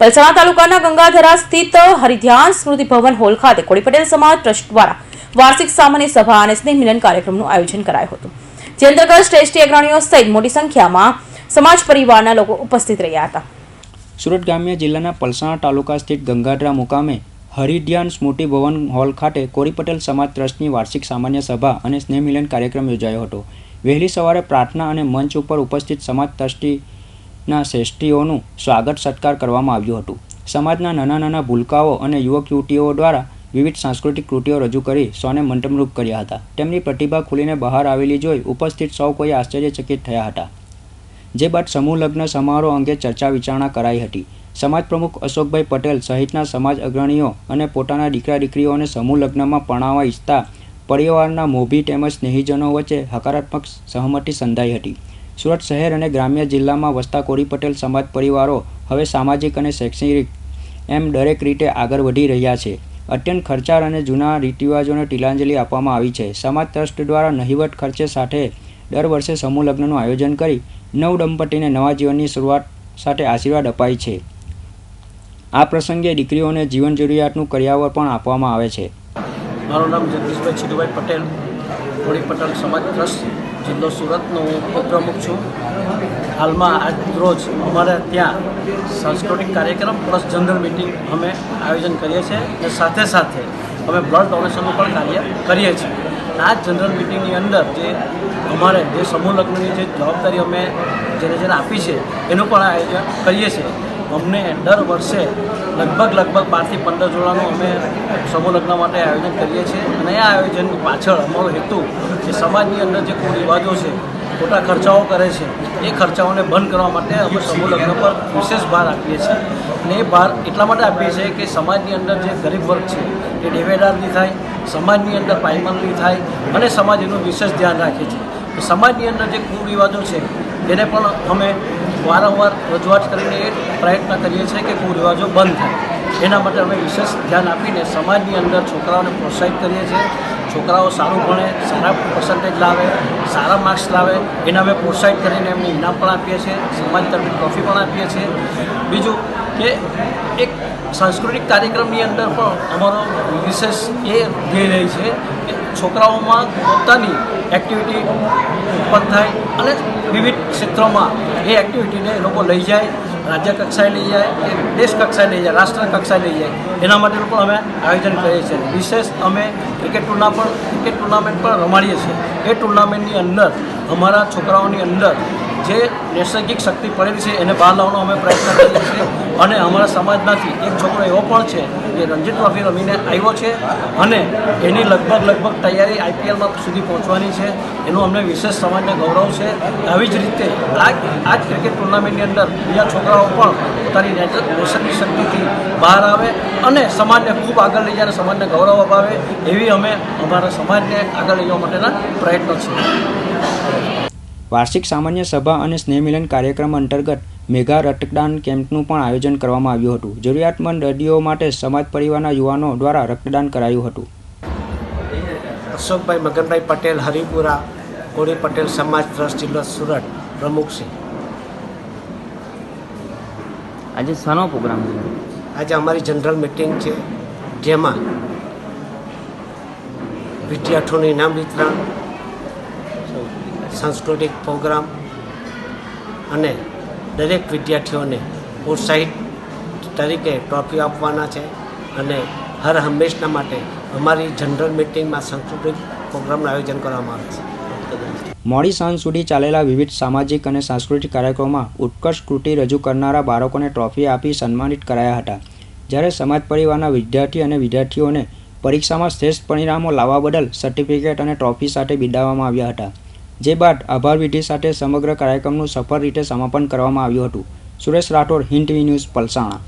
પલસાણા તાલુકાના ગંગાધરા સ્થિત હરિધ્યાન સ્મૃતિ ભવન હોલ ખાતે કોળી પટેલ સમાજ ટ્રસ્ટ દ્વારા વાર્ષિક સામાન્ય સભા અને સ્નેહ મિલન કાર્યક્રમનું આયોજન કરાયું હતું. જે અંતર્ગત શ્રેષ્ઠી અગ્રણીઓ સહિત મોટી સંખ્યામાં સમાજ પરિવારના લોકો ઉપસ્થિત રહ્યા હતા. સુરત ગ્રામ્ય જિલ્લાના પલસાણા તાલુકા સ્થિત ગંગાધરા મુકામે હરિધ્યાન સ્મૃતિ ભવન હોલ ખાતે કોરી પટેલ સમાજ ટ્રસ્ટની વાર્ષિક સામાન્ય સભા અને સ્નેહ મિલન કાર્યક્રમ યોજાયો હતો. વહેલી સવારે પ્રાર્થના અને મંચ ઉપર ઉપસ્થિત સમાજ ટ્રસ્ટીના શ્રેષ્ઠીઓનું સ્વાગત સત્કાર કરવામાં આવ્યું હતું. સમાજના નાના નાના ભૂલકાઓ અને યુવક યુવતીઓ દ્વારા વિવિધ સાંસ્કૃતિક કૃતિઓ રજૂ કરી સૌને મંત્રમુગ્ધ કર્યા હતા. તેમની પ્રતિભા ખુલીને બહાર આવેલી જોઈ ઉપસ્થિત સૌ કોઈ આશ્ચર્યચકિત થયા હતા. જે બાદ સમૂહ લગ્ન સમારોહ અંગે ચર્ચા વિચારણા કરાઈ હતી. સમાજ પ્રમુખ અશોકભાઈ પટેલ સહિતના સમાજ અગ્રણીઓ અને પોતાના દીકરા દીકરીઓને સમૂહ લગ્નમાં પરણાવવા ઈચ્છતા પરિવારના મોભી તેમજ સ્નેહીજનો વચ્ચે હકારાત્મક સહમતિ સંધાઈ હતી. સુરત શહેર અને ગ્રામ્ય જિલ્લામાં વસતા કોરી પટેલ સમાજ પરિવારો હવે સામાજિક અને શૈક્ષણિક એમ દરેક રીતે આગળ વધી રહ્યા છે. અત્યંત ખર્ચાળ અને જૂના રીતિરિવાજોને તિલાંજલિ આપવામાં આવી છે. સમાજ ટ્રસ્ટ દ્વારા નહિવટ ખર્ચે સાથે દર વર્ષે સમૂહ લગ્નનું આયોજન કરી નવ દંપતીને નવા જીવનની શરૂઆત સાથે આશીર્વાદ અપાય છે. આ પ્રસંગે દીકરીઓને જીવન જરૂરિયાતનું કર્યાવર પણ આપવામાં આવે છે. મારું નામ જગદીશભાઈ છીડુભાઈ પટેલ હોળી પટેલ સમાજ ટ્રસ્ટ. જિલ્લો સુરતનો હું ઉપપ્રમુખ છું. હાલમાં આજ રોજ અમારે ત્યાં સાંસ્કૃતિક કાર્યક્રમ પ્લસ જનરલ મિટિંગ અમે આયોજન કરીએ છીએ અને સાથે સાથે અમે બ્લડ ડોનેશનનું પણ કાર્ય કરીએ છીએ. આ જનરલ મિટિંગની અંદર જે અમારે જે સમૂહ લગ્નની જે જવાબદારી અમે જેને જેને આપી છે, એનું પણ આયોજન કરીએ છીએ. અમને દર વર્ષે લગભગ લગભગ બારથી પંદર જોડાનું અમે સમૂહ લગ્ન માટે આયોજન કરીએ છીએ. અને આ આયોજન પાછળ અમારો હેતુ કે સમાજની અંદર જે કુરિવાજો છે, ખોટા ખર્ચાઓ કરે છે, એ ખર્ચાઓને બંધ કરવા માટે અમે સમૂહ લગ્ન પર વિશેષ ભાર આપીએ છીએ. અને એ ભાર એટલા માટે આપીએ છીએ કે સમાજની અંદર જે ગરીબ વર્ગ છે, એ ડેવેદારની થાય, સમાજની અંદર પાયમાલની થાય અને સમાજ એનું વિશેષ ધ્યાન રાખે છે. સમાજની અંદર જે કુરિવાજો છે એને પણ અમે વારંવાર રજૂઆત કરીને પ્રયત્ન કરીએ છીએ કે કુરિવાજો બંધ થાય. એના માટે અમે વિશેષ ધ્યાન આપીને સમાજની અંદર છોકરાઓને પ્રોત્સાહિત કરીએ છીએ. છોકરાઓ સારું ભણે, સારા પર્સન્ટેજ લાવે, સારા માર્ક્સ લાવે, એને અમે પ્રોત્સાહિત કરીને એમને ઇનામ પણ આપીએ છીએ, સમાજ તરફી ટ્રોફી પણ આપીએ છીએ. બીજું કે એક સાંસ્કૃતિક કાર્યક્રમની અંદર પણ અમારો વિશેષ એ ધ્યેય રહે છે કે છોકરાઓમાં પોતાની એક્ટિવિટી ઉત્પન્ન થાય અને વિવિધ ક્ષેત્રોમાં એ એક્ટિવિટીને લોકો લઈ જાય, રાજ્ય કક્ષાએ લઈ જાય, કે દેશ કક્ષાએ લઈ જાય, રાષ્ટ્ર કક્ષાએ લઈ જાય. એના માટે પણ અમે આયોજન કરીએ છીએ વિશેષ અમે ક્રિકેટ ટુર્ના પણ ક્રિકેટ ટુર્નામેન્ટ પણ રમાડીએ છીએ. એ ટુર્નામેન્ટની અંદર અમારા છોકરાઓની અંદર જે નૈસર્ગિક શક્તિ પડેલી છે એને બહાર લાવવાનો અમે પ્રયત્ન કરીએ છીએ. અને અમારા સમાજમાંથી એક છોકરો એવો પણ છે જે રણજી ટ્રોફી રમીને આવ્યો છે અને એની લગભગ લગભગ તૈયારી આઈપીએલમાં સુધી પહોંચવાની છે. એનું અમને વિશેષ સમાજને ગૌરવ છે. આવી જ રીતે આ આ જ ક્રિકેટ ટુર્નામેન્ટની અંદર બીજા છોકરાઓ પણ પોતાની નેશનની શક્તિથી બહાર આવે અને સમાજને ખૂબ આગળ લઈ જાય સમાજને ગૌરવ અપાવે એવી અમે અમારા સમાજને આગળ લઈ જવા માટેના પ્રયત્નો છે. વાર્ષિક સામાન્ય સભા અને સ્નેહમિલન કાર્યક્રમ અંતર્ગત મેગા રક્તદાન કેમ્પનું પણ આયોજન કરવામાં આવ્યું હતું. જરૂરિયાતમંદ દર્દીઓ માટે સમાજ પરિવારના યુવાનો દ્વારા રક્તદાન કરાયું હતું. અશોકભાઈ મગનભાઈ પટેલ હરિપુરા કોળી પટેલ સમાજ ટ્રસ્ટ જિલ્લો સુરત પ્રમુખ છે આજે શાનો પ્રોગ્રામ છે? આજે અમારી જનરલ મિટિંગ છે જેમાં વિદ્યાર્થીઓનું ઇનામ વિતરણ સાંસ્કૃતિક પ્રોગ્રામ અને દરેક વિદ્યાર્થીઓને પ્રોત્સાહિત તરીકે ટ્રોફી આપવાના છે અને હર હંમેશના માટે અમારી જનરલ મિટિંગમાં સાંસ્કૃતિક પ્રોગ્રામનું આયોજન કરવામાં આવે છે. મોડી સાંજ સુધી ચાલેલા વિવિધ સામાજિક અને સાંસ્કૃતિક કાર્યક્રમોમાં ઉત્કર્ષ કૃતિ રજૂ કરનારા બાળકોને ટ્રોફી આપી સન્માનિત કરાયા હતા. જ્યારે સમાજ પરિવારના વિદ્યાર્થી અને વિદ્યાર્થીઓને પરીક્ષામાં શ્રેષ્ઠ પરિણામો લાવવા બદલ સર્ટિફિકેટ અને ટ્રોફી સાથે બિરદાવવામાં આવ્યા હતા. જે બાદ આભાર વિધિ સાથે સમગ્ર કાર્યક્રમનું સફળ રીતે સમાપન કરવામાં આવ્યું હતું. સુરેશ રાઠોડ, હિન્દ ન્યૂઝ, પલસાણા.